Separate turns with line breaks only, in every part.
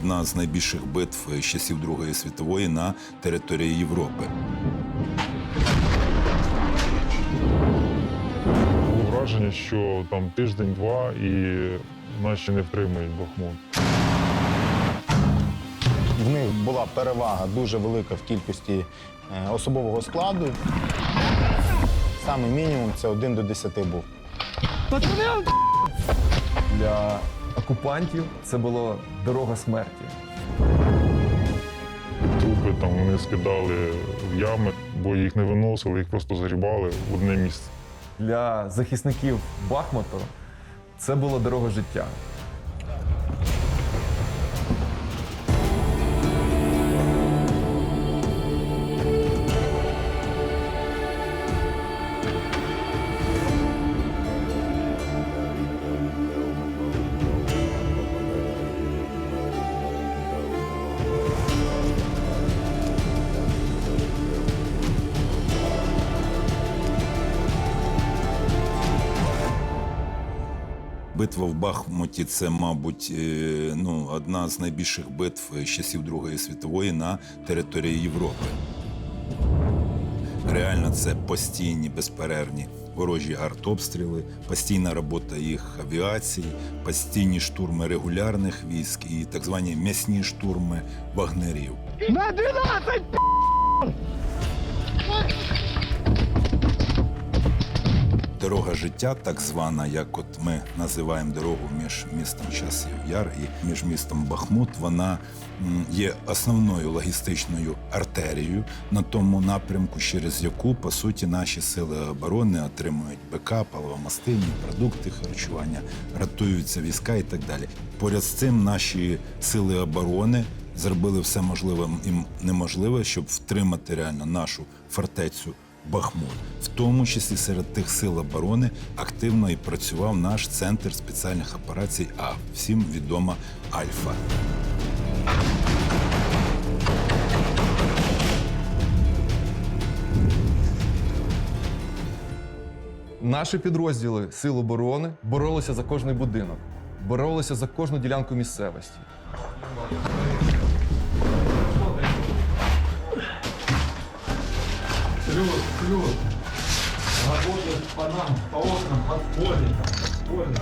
одна з найбільших битв з часів Другої світової на території Європи.
Було враження, що там тиждень-два і наші не втримають Бахмут.
В них була перевага дуже велика в кількості е, особового складу. Саме мінімум це 1 до 10 був.
Для окупантів це була дорога смерті.
Трупи там вони скидали в ями, бо їх не виносили, їх просто загрібали в одне місце.
Для захисників Бахмуту це була дорога життя.
Битва в Бахмуті це, мабуть, е, ну, одна з найбільших битв з часів Другої світової на території Європи. Реально, це постійні безперервні ворожі артобстріли, постійна робота їх авіації, постійні штурми регулярних військ і так звані м'ясні штурми вагнерів. Дорога життя, так звана, як от ми називаємо дорогу між містом Часів Яр і між містом Бахмут, вона є основною логістичною артерією на тому напрямку, через яку по суті наші сили оборони отримують БК, паливомастильні продукти харчування, рятуються війська і так далі. Поряд з цим наші сили оборони зробили все можливе і неможливе, щоб втримати реально нашу фортецю. Бахмут, в тому числі серед тих сил оборони, активно і працював наш центр спеціальних операцій А, всім відома Альфа.
Наші підрозділи Сил оборони боролися за кожний будинок, боролися за кожну ділянку місцевості.
Плюс. Работают по нам, по окнам, подходит. Подходит.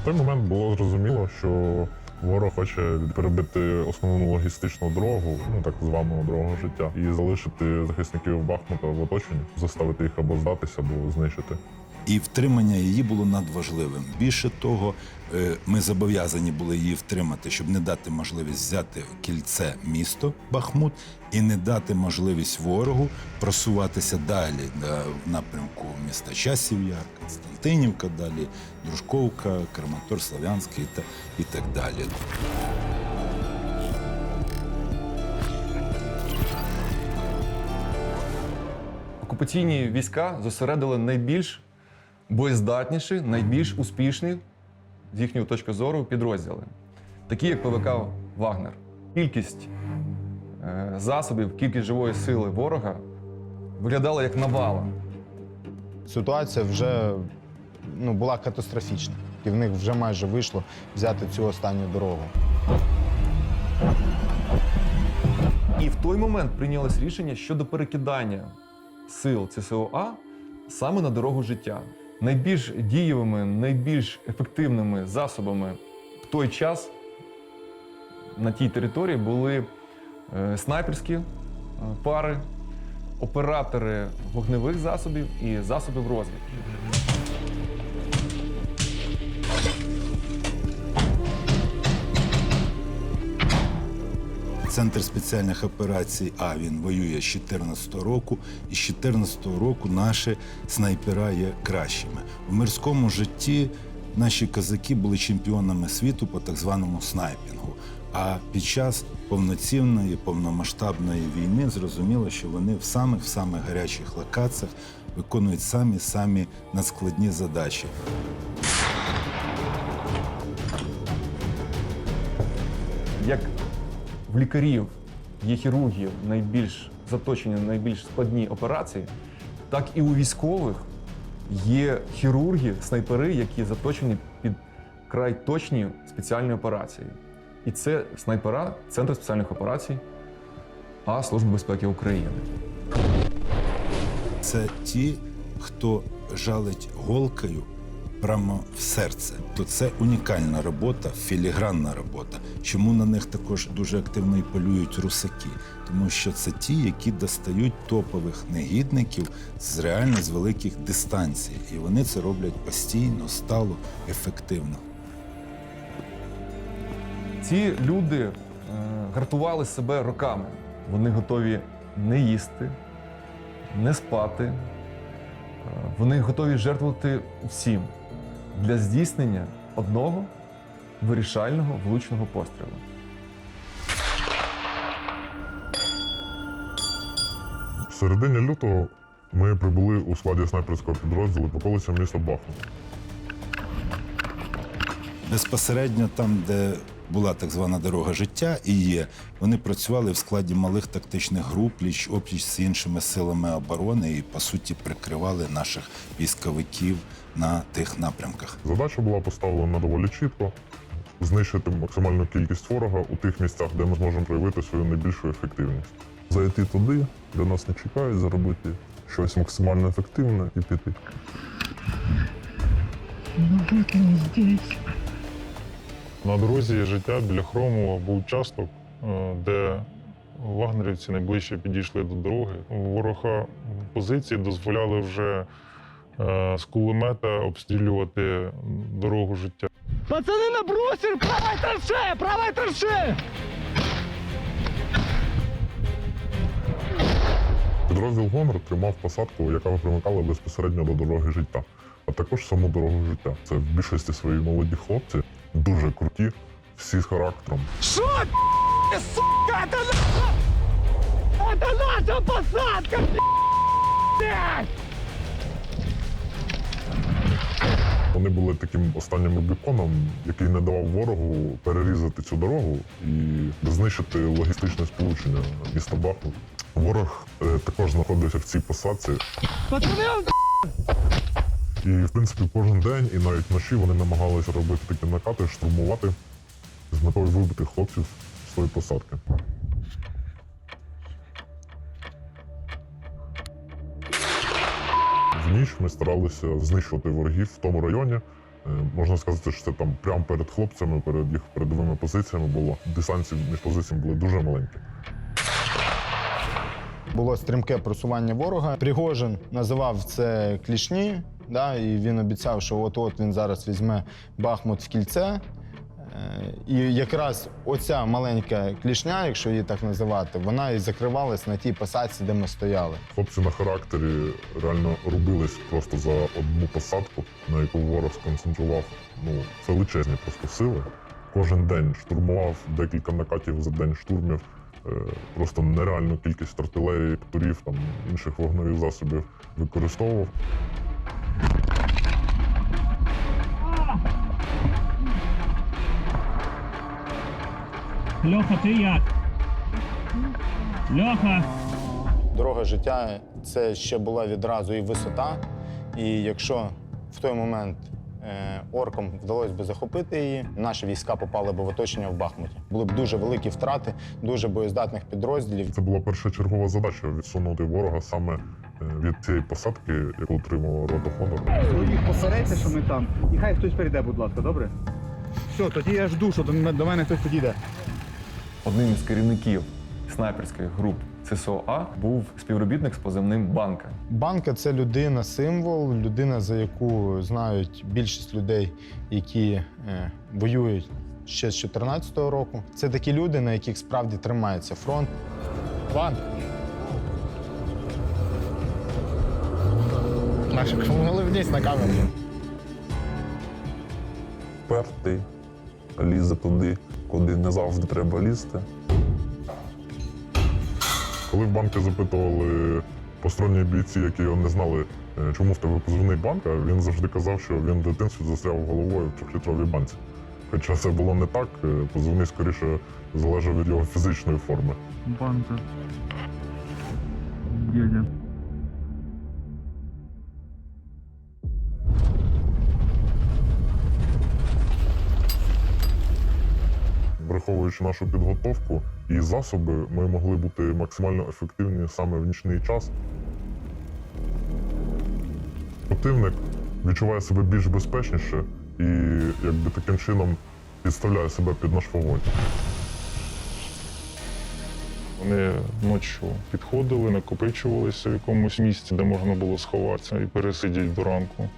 В той момент було зрозуміло, що ворог хоче перебити основну логістичну дорогу, ну так звану дорогу життя, і залишити захисників Бахмута в оточенні, заставити їх або здатися, або знищити.
І втримання її було надважливим. Більше того, е, ми зобов'язані були її втримати, щоб не дати можливість взяти кільце місто Бахмут і не дати можливість ворогу просуватися далі в напрямку міста Часів Яр, Константинівка, далі Дружковка, Краматор, Славянський та і так далі.
Окупаційні війська зосередили найбільш боєздатніші, найбільш успішні з їхньої точки зору підрозділи, такі як ПВК Вагнер. Кількість е, засобів, кількість живої сили ворога виглядала як навала.
Ситуація вже ну, була катастрофічна. І в них вже майже вийшло взяти цю останню дорогу.
І в той момент прийнялось рішення щодо перекидання сил ЦСОА саме на дорогу життя. Найбільш дієвими, найбільш ефективними засобами в той час на тій території були е, снайперські е, пари, оператори вогневих засобів і засобів розвідки.
Центр спеціальних операцій А він воює з 2014 року, і з 2014 року наші снайпера є кращими. У мирському житті наші козаки були чемпіонами світу по так званому снайпінгу. А під час повноцінної, повномасштабної війни зрозуміло, що вони в самих в самих гарячих локаціях виконують самі самі надскладні задачі.
як в лікарів, є хірургів найбільш заточені найбільш складні операції, так і у військових є хірурги, снайпери, які заточені під край точні спеціальні операції. І це снайпера Центру спеціальних операцій А Служби безпеки України.
Це ті, хто жалить голкою прямо в серце. То це унікальна робота, філігранна робота. Чому на них також дуже активно і полюють русаки? Тому що це ті, які достають топових негідників з реально з великих дистанцій. І вони це роблять постійно, стало, ефективно.
Ці люди е, гартували себе роками. Вони готові не їсти, не спати. Е, Вони готові жертвувати всім для здійснення одного вирішального влучного пострілу.
В середині лютого ми прибули у складі снайперського підрозділу по околицям міста Бахмут.
Безпосередньо там, де була так звана дорога життя, і є, вони працювали в складі малих тактичних груп, пліч опліч з іншими силами оборони і по суті прикривали наших військовиків на тих напрямках.
Задача була поставлена доволі чітко: знищити максимальну кількість ворога у тих місцях, де ми зможемо проявити свою найбільшу ефективність. Зайти туди, де нас не чекають, зробити щось максимально ефективне і піти.
На дорозі життя біля Хромова був участок, е, де вагнерівці найближче підійшли до дороги. У ворога позиції дозволяли вже е, з кулемета обстрілювати дорогу життя.
Пацаны на брусер! Правая траншея! Правая траншея!
Підрозділ Гонор тримав посадку, яка примикала безпосередньо до дороги життя, а також саму дорогу життя. Це в більшості свої молоді хлопці, дуже круті, всі з характером.
Шо, пи***, сука, это наша... Это наша посадка, блядь!
Вони були таким останнім біконом, який не давав ворогу перерізати цю дорогу і знищити логістичне сполучення міста Бахмут. Ворог е, також знаходився в цій посадці,
Пацаны, он
і в принципі кожен день і навіть вночі вони намагалися робити такі накати, штурмувати з метою вибити хлопців з тої посадки. В ніч ми старалися знищувати ворогів в тому районі. Е, Можна сказати, що це там прямо перед хлопцями, перед їх передовими позиціями було. Дистанції між позиціями були дуже маленькі.
Було стрімке просування ворога. Пригожин називав це клішні, да, і він обіцяв, що от-от він зараз візьме Бахмут в кільце. Е, І якраз оця маленька клішня, якщо її так називати, вона і закривалась на тій посадці, де ми стояли.
Хлопці на характері реально рубились просто за одну посадку, на яку ворог сконцентрував ну, величезні просто сили. Кожен день штурмував декілька накатів за день штурмів. Е, Просто нереальну кількість артилерії, птурів, там інших вогневих засобів використовував.
Льоха, ти як? Льоха!
Дорога життя це ще була відразу і висота. І якщо в той момент е, оркам вдалося би захопити її, наші війська попали б в оточення в Бахмуті. Були б дуже великі втрати, дуже боєздатних підрозділів.
Це була першочергова задача відсунути ворога саме від цієї посадки, яку отримувала рота Хонор.
їх посередьте, що ми там. І хай хтось перейде, будь ласка, добре? Все, тоді я жду, що до мене, до мене хтось підійде.
Одним із керівників снайперських груп ЦСОА був співробітник з позивним Банка.
Банка це людина, символ, людина, за яку знають більшість людей, які е, воюють ще з 2014 року. Це такі люди, на яких справді тримається фронт. Банк. Могли вниз на камеру.
впертий, лізе туди, куди не завжди треба лізти.
Коли в банки запитували посторонні бійці, які його не знали, е, чому в тебе позивний банка, він завжди казав, що він в дитинстві застряв головою в трьохлітровій банці. Хоча це було не так, е, позивний скоріше залежав від його фізичної форми.
Банка. Дядя.
Враховуючи нашу підготовку і засоби, ми могли бути максимально ефективні саме в нічний час. Противник відчуває себе більш безпечніше і якби таким чином підставляє себе під наш вогонь. Вони ночі підходили, накопичувалися в якомусь місці, де можна було сховатися і пересидіти до ранку.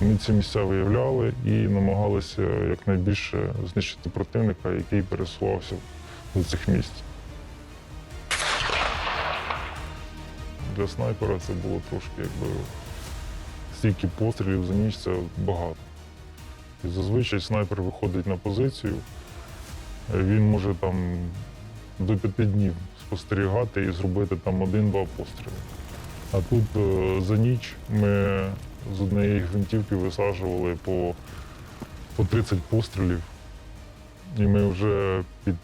Ми ці місця виявляли і намагалися якнайбільше знищити противника, який пересувався до цих місць. Для снайпера це було трошки якби стільки пострілів за ніч це багато. І зазвичай снайпер виходить на позицію, він може там до п'яти днів спостерігати і зробити там один-два постріли. А тут е, за ніч ми з однієї гвинтівки висаджували по, по 30 пострілів. І ми вже під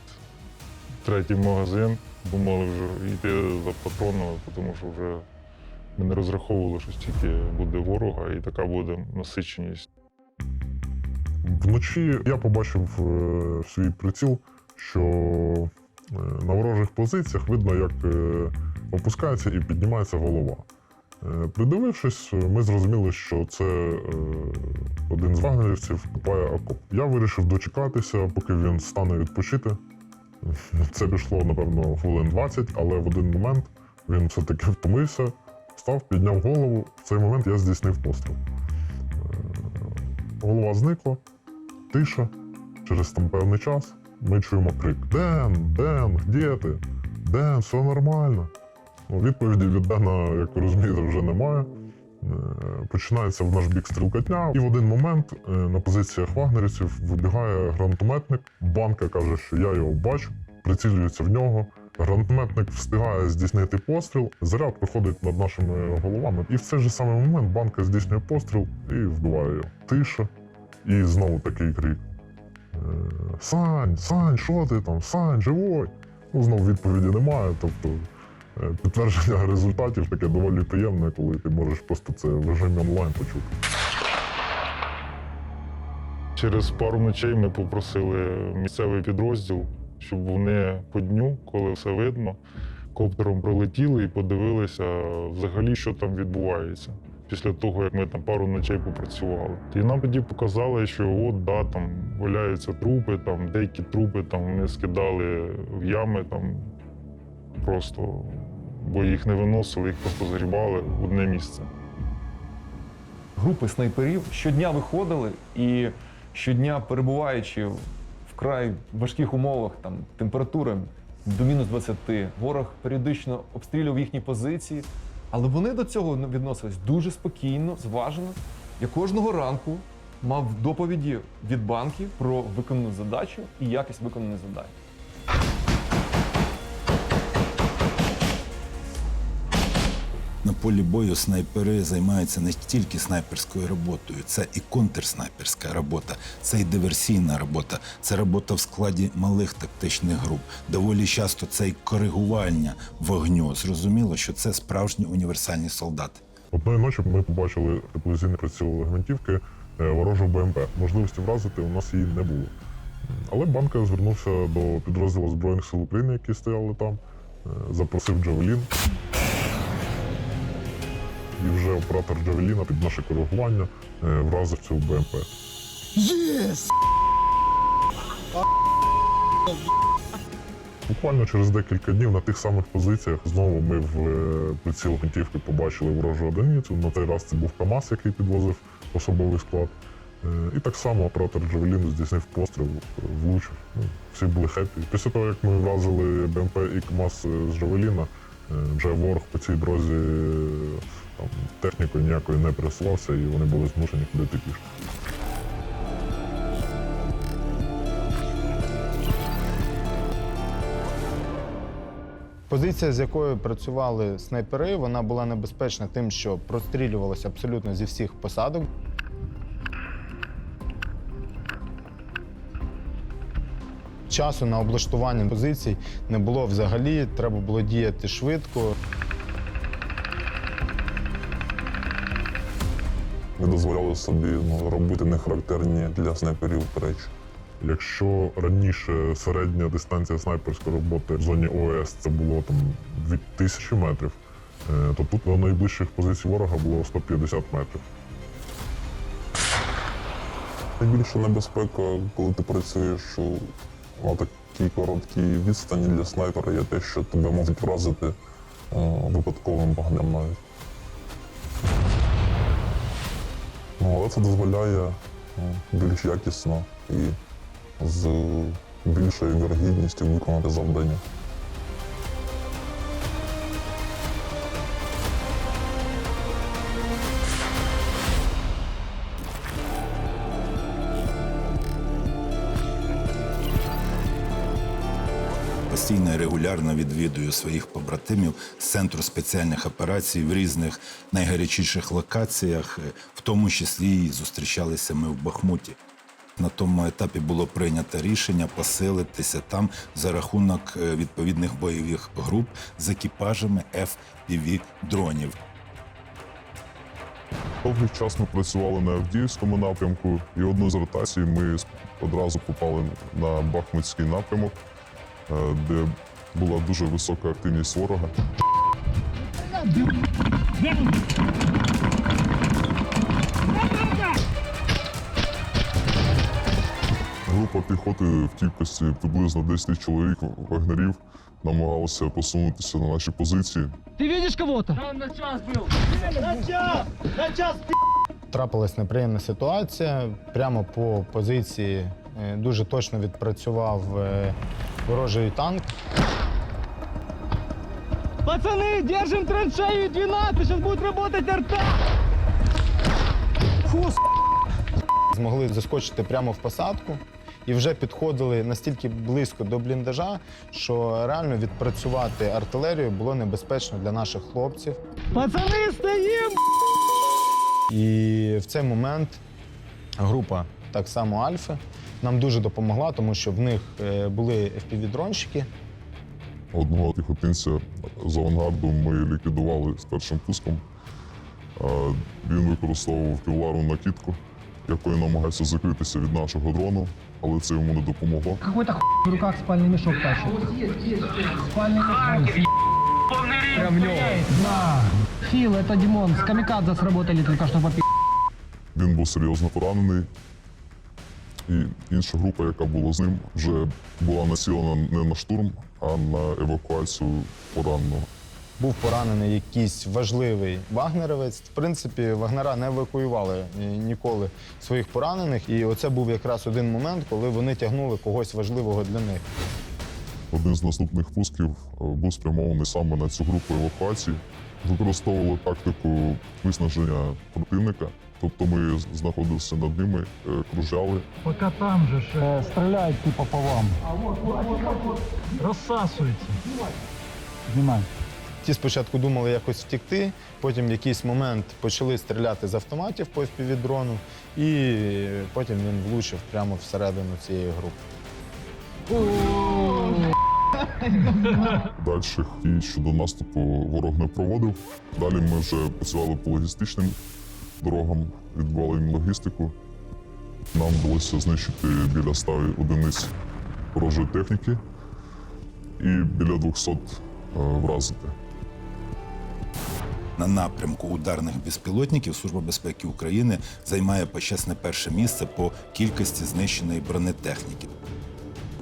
третій магазин думали вже йти за патронами, тому що вже ми не розраховували, що стільки буде ворога і така буде насиченість. Вночі я побачив е, свій приціл, що е, на ворожих позиціях видно, як е, опускається і піднімається голова. Е, Придивившись, ми зрозуміли, що це е, один з вагнерівців купає окоп. Я вирішив дочекатися, поки він стане відпочити. Це пішло, напевно, хвилин 20, але в один момент він все-таки втомився, встав, підняв голову. В цей момент я здійснив постріл. Е, Голова зникла, тиша. Через там певний час ми чуємо крик: Ден, Ден, де ти? Ден, все нормально. Відповіді від Дена, як ви розумієте, вже немає. Е, Починається в наш бік стрілкотня, і в один момент е, на позиціях вагнерівців вибігає гранатометник. Банка каже, що я його бачу, прицілюється в нього. Гранатометник встигає здійснити постріл, заряд виходить над нашими головами. І в цей же самий момент банка здійснює постріл і вбиває його. Тиша. І знову такий крик. Е, Сань, Сань, що ти там? Сань, живой? Ну, знову відповіді немає. Тобто підтвердження результатів таке доволі приємне, коли ти можеш просто це в режимі онлайн почути. Через пару ночей ми попросили місцевий підрозділ, щоб вони по дню, коли все видно, коптером прилетіли і подивилися взагалі, що там відбувається. Після того, як ми там пару ночей попрацювали. І нам тоді показали, що от да, там валяються трупи, там деякі трупи там вони скидали в ями там просто, бо їх не виносили, їх просто загрібали в одне місце.
Групи снайперів щодня виходили і щодня перебуваючи в вкрай важких умовах, там температура до мінус 20, ворог періодично обстрілював їхні позиції, але вони до цього відносились дуже спокійно, зважено. Я кожного ранку мав доповіді від банків про виконану задачу і якість виконаної задачі.
На полі бою снайпери займаються не тільки снайперською роботою, це і контрснайперська робота, це і диверсійна робота, це робота в складі малих тактичних груп. Доволі часто це і коригування вогню. Зрозуміло, що це справжні універсальні солдати.
Одної ночі ми побачили тепловізійний приціл гвинтівки е, ворожого БМП. Можливості вразити у нас її не було. Але банка звернувся до підрозділу Збройних сил України, які стояли там, е, запросив Джавелін. І вже оператор Джавеліна під наше коригування е, вразив цю БМП. Єс! Буквально через декілька днів на тих самих позиціях знову ми в е, приціл гвинтівки побачили ворожу одиницю. На той раз це був КАМАЗ, який підвозив особовий склад. Е, І так само оператор Джавеліну здійснив постріл, влучив. Ну, всі були хеппі. Після того, як ми вразили БМП і КАМАЗ з Джавеліна, вже ворог по цій дорозі е, технікою ніякою не пересувався, і вони були змушені ходити пішки.
Позиція, з якою працювали снайпери, вона була небезпечна тим, що прострілювалося абсолютно зі всіх посадок. Часу на облаштування позицій не було взагалі, треба було діяти швидко.
Ми дозволяли собі ну, робити нехарактерні для снайперів речі.
Якщо раніше середня дистанція снайперської роботи в зоні ОС це було там 2000 метрів, е, то тут до найближчих позицій ворога було 150 метрів.
Найбільша небезпека, коли ти працюєш у- на такій короткій відстані для снайпера, є те, що тебе можуть вразити е, випадковим вогнем навіть. Ну, але це дозволяє е, більш якісно і з більшою вірогідністю виконати завдання.
Постійно і регулярно відвідую своїх побратимів з центру спеціальних операцій в різних найгарячіших локаціях, е, в тому числі і зустрічалися ми в Бахмуті. На тому етапі було прийнято рішення поселитися там за рахунок е, відповідних бойових груп з екіпажами fpv дронів.
Довгий час ми працювали на Авдіївському напрямку, і одну з ротацій ми одразу попали на Бахмутський напрямок, де була дуже висока активність ворога. Група піхоти в кількості приблизно 10 чоловік вагнерів намагалася просунутися на наші позиції.
Ты видишь кого-то?
Трапилась неприємна ситуація. Прямо по позиції е, дуже точно відпрацював е, ворожий танк.
Пацаны, держим траншею 12, сейчас будет работать арта!
Змогли заскочити прямо в посадку і вже підходили настільки близько до бліндажа, що реально відпрацювати артилерію було небезпечно для наших хлопців.
Пацаны, стоим!
І в цей момент група так само Альфи нам дуже допомогла, тому що в них е, були FPV-дронщики.
Одного піхотинця з авангарду ми ліквідували з першим пуском. А Він використовував кевларну накидку, якою намагається закритися від нашого дрону, але це йому не допомогло.
Какой-то хуй в руках спальный мешок тащит. Спальный мешок. Прям в него. Да. Фил, это Димон. С камикадзе сработали только что попи.
Він був серйозно поранений. І інша група, яка була з ним, вже була націлена не на штурм, а на евакуацію пораненого.
Був поранений якийсь важливий вагнеровець. В принципі, вагнера не евакуювали е, ніколи своїх поранених. І оце був якраз один момент, коли вони тягнули когось важливого для них.
Один з наступних пусків е, був спрямований саме на цю групу евакуації. Використовували тактику виснаження противника. Тобто ми знаходилися над ними, е, кружляли,
Пока там же ж э, стреляют типа по вам. Рассасывается. Снимай.
Ті спочатку думали якось втікти, потім в якийсь момент почали стріляти з автоматів по FPV-дрону, і потім він влучив прямо всередину цієї групи.
Дальших дій щодо наступу ворог не проводив. Далі ми вже працювали по логістичним дорогам, відбували їм логістику. Нам вдалося знищити біля 100 одиниць ворожої техніки і біля 200 е, вразити.
На напрямку ударних безпілотників Служба безпеки України займає почесне перше місце по кількості знищеної бронетехніки.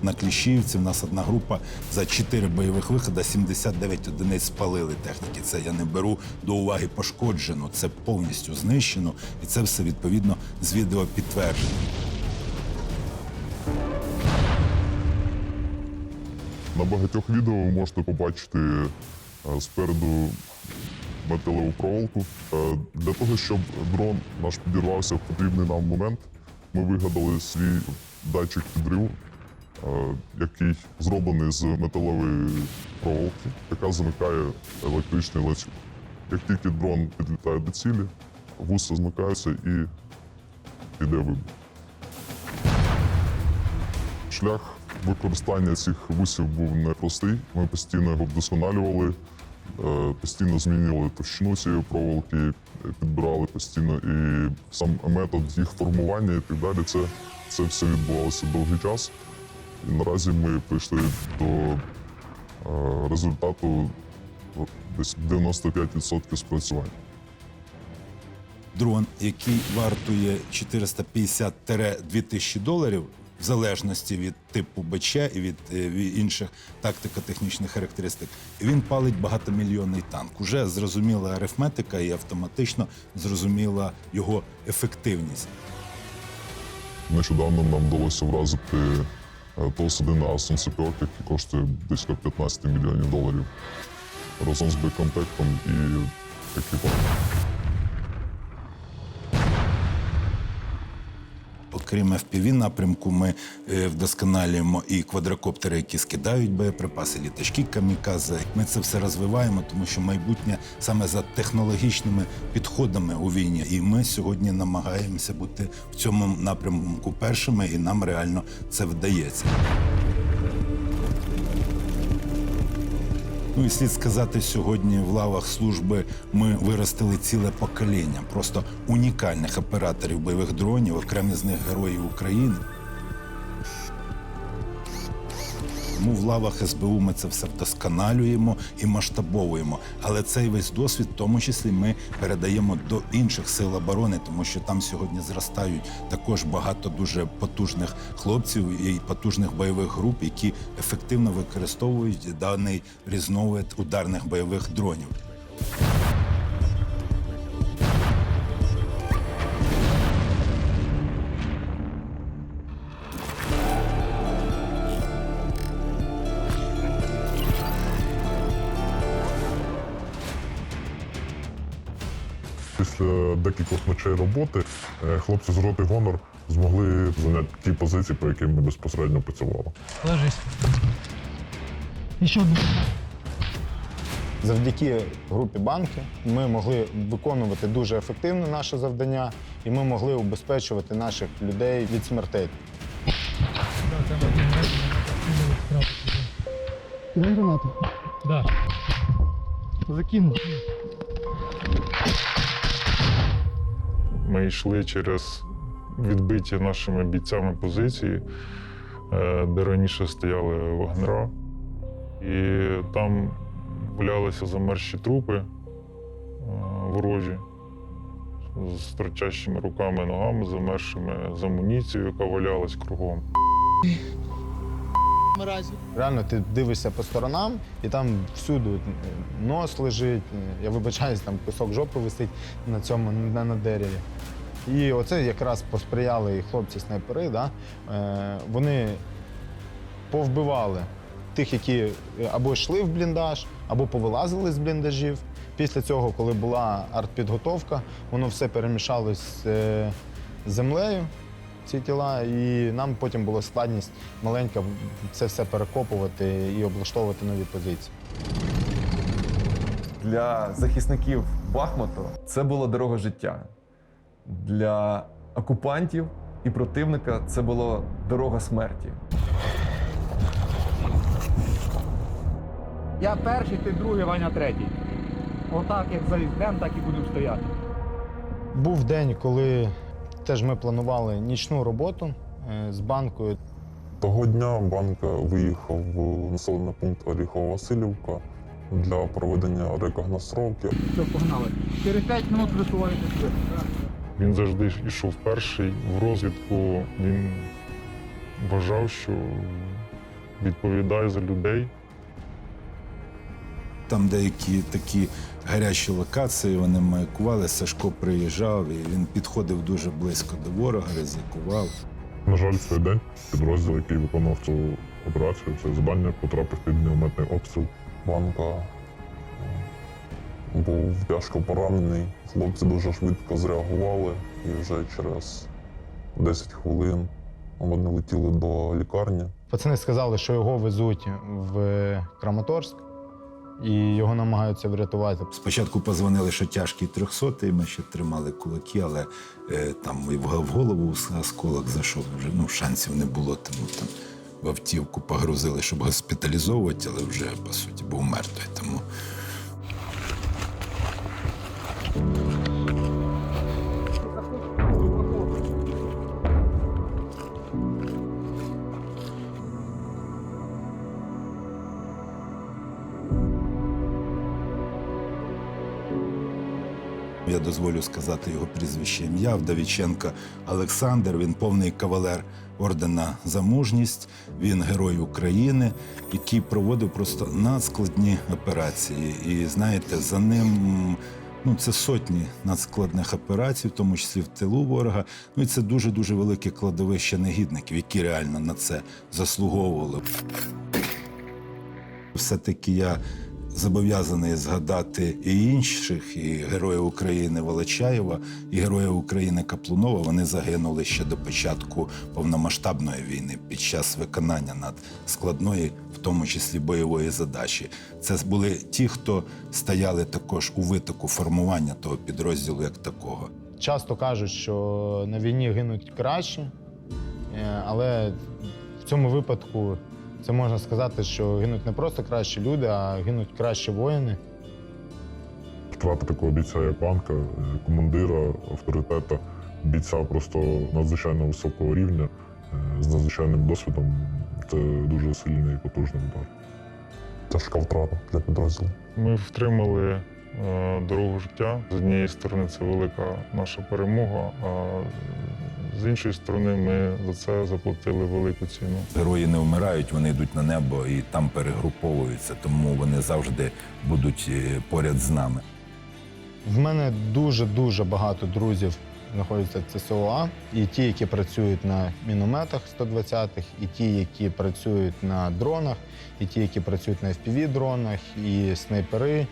На Кліщіївці в нас одна група за 4 бойових виходи 79 одиниць спалили техніки. Це я не беру до уваги пошкоджено, це повністю знищено, і це все відповідно з відео підтверджено.
На багатьох відео ви можете побачити е, спереду металеву проволоку. Е, Для того, щоб дрон наш підірвався в потрібний нам момент, ми вигадали свій датчик підриву, який зроблений з металевої проволоки, яка замикає електричний ланцюг. Як тільки дрон підлітає до цілі, вуса змикаються і йде вибух. Шлях використання цих вусів був непростий. Ми постійно його вдосконалювали,
Е, Постійно змінювали товщину цієї проволоки, е, підбирали постійно і сам метод їх формування і так далі. Це, це все відбувалося довгий час. І наразі ми прийшли до е, результату десь 95% спрацювання.
Дрон, який вартує 450-2000 доларів, в залежності від типу БЧ і від, е, від інших тактико-технічних характеристик, він палить багатомільйонний танк. Уже зрозуміла арифметика і автоматично зрозуміла його ефективність.
Нещодавно нам вдалося вразити е, ТОС-1 Астон Сепьок, який коштує близько 15 мільйонів доларів разом з боєкомплектом і екіпажем.
Окрім FPV напрямку, ми е, вдосконалюємо і квадрокоптери, які скидають боєприпаси, літачки камікази. Ми це все розвиваємо, тому що майбутнє саме за технологічними підходами у війні. І ми сьогодні намагаємося бути в цьому напрямку першими, і нам реально це вдається. Ну і слід сказати, сьогодні в лавах служби ми виростили ціле покоління просто унікальних операторів бойових дронів, окремі з них героїв України. Тому в лавах СБУ ми це все вдосконалюємо і масштабовуємо. Але цей весь досвід, в тому числі, ми передаємо до інших сил оборони, тому що там сьогодні зростають також багато дуже потужних хлопців і потужних бойових груп, які ефективно використовують даний різновид ударних бойових дронів.
Після декількох ночей роботи е, хлопці з роти Гонор змогли зайняти ті позиції, по яким ми безпосередньо працювали.
Ложись. Еще два.
Завдяки групі банки ми могли виконувати дуже ефективно наше завдання, і ми могли убезпечувати наших людей від смертей.
Кидай гранату. Да. Закинул.
Ми йшли через відбиті нашими бійцями позиції, е, де раніше стояли вагнера. І там валялися замерзші трупи е, ворожі з торчащими руками, ногами, замерзшими з амуніцією, яка валялась кругом.
Реально, ти дивишся по сторонам, і там всюди е, нос лежить. е, Я вибачаюсь, там кусок жопи висить на цьому на, на дереві. І оце якраз посприяли і хлопці-снайпери. Да? Е, вони повбивали тих, які е, або йшли в бліндаж, або повилазили з бліндажів. Після цього, коли була артпідготовка, воно все перемішалось з землею, ці тіла, і нам потім була складність маленька це все перекопувати і облаштовувати нові позиції.
Для захисників Бахмуту це була дорога життя. Для окупантів і противника це була дорога смерті.
Я перший, ти другий, Ваня третій. Отак, як заїздем, так і будемо стояти.
Був день, коли теж ми планували нічну роботу е, з банкою.
Того дня банка виїхав в населений пункт Оріхово-Василівка для проведення рекогносровки.
Все, погнали. Через 5 минут висуваємося.
Він завжди йшов перший в розвідку. Він вважав, що відповідає за людей.
Там деякі такі гарячі локації, вони маякували. Сашко приїжджав і він підходив дуже близько до ворога, ризикував.
На жаль, цей день підрозділ, який виконував цю операцію, це завдання потрапив під мінометний обстріл.
Банка е, був тяжко поранений. Хлопці дуже швидко зреагували, і вже через 10 хвилин вони летіли до лікарні.
Пацани сказали, що його везуть в Краматорськ і його намагаються врятувати.
Спочатку позвонили, що тяжкий 300, ми ще тримали кулаки, але е, там і в голову осколок зайшов. Вже ну, шансів не було, тому там в автівку погрузили, щоб госпіталізовувати, але вже по суті був мертвий. Тому дозволю сказати його прізвище ім'я Вдовіченко Олександр. Він повний кавалер ордена за мужність. Він герой України, який проводив просто надскладні операції. І знаєте, за ним. Ну, це сотні надскладних операцій, в тому числі в тилу ворога. Ну і це дуже дуже велике кладовище негідників, які реально на це заслуговували. Все-таки я зобов'язаний згадати і інших, і Героя України Волочаєва, і Героя України Каплунова. Вони загинули ще до початку повномасштабної війни під час виконання надскладної, в тому числі бойової задачі. Це були ті, хто стояли також у витоку формування того підрозділу як такого.
Часто кажуть, що на війні гинуть краще, але в цьому випадку це можна сказати, що гинуть не просто кращі люди, а гинуть кращі воїни.
Втрата такого бійця, як Панка, командира, авторитета, бійця просто надзвичайно високого рівня, е, з надзвичайним досвідом. Це дуже сильний і потужний удар.
Тяжка втрата для підрозділу.
Ми втримали е, дорогу життя. З однієї сторони, це велика наша перемога, а з іншої сторони, ми за це заплатили велику ціну.
Герої не вмирають, вони йдуть на небо і там перегруповуються, тому вони завжди будуть е, поряд з нами.
В мене дуже-дуже багато друзів знаходяться в ЦСОА. І ті, які працюють на мінометах 120-х, і ті, які працюють на дронах, і ті, які працюють на FPV-дронах, і снайпери.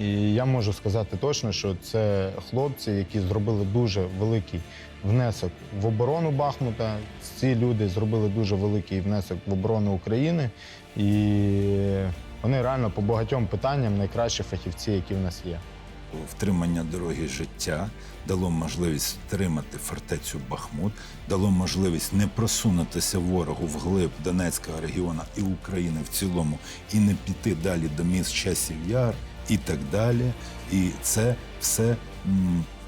І я можу сказати точно, що це хлопці, які зробили дуже великий внесок в оборону Бахмута. Ці люди зробили дуже великий внесок в оборону України. І вони реально по багатьом питанням найкращі фахівці, які в нас є.
Втримання дороги життя дало можливість втримати фортецю Бахмут, дало можливість не просунутися ворогу вглиб Донецького регіону і України в цілому, і не піти далі до міст часів яр і так далі. І це все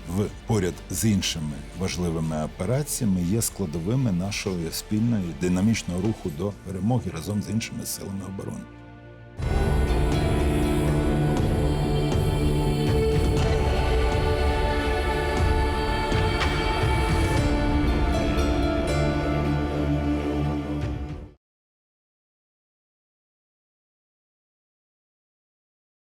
в поряд з іншими важливими операціями є складовими нашої спільної динамічного руху до перемоги разом з іншими силами оборони.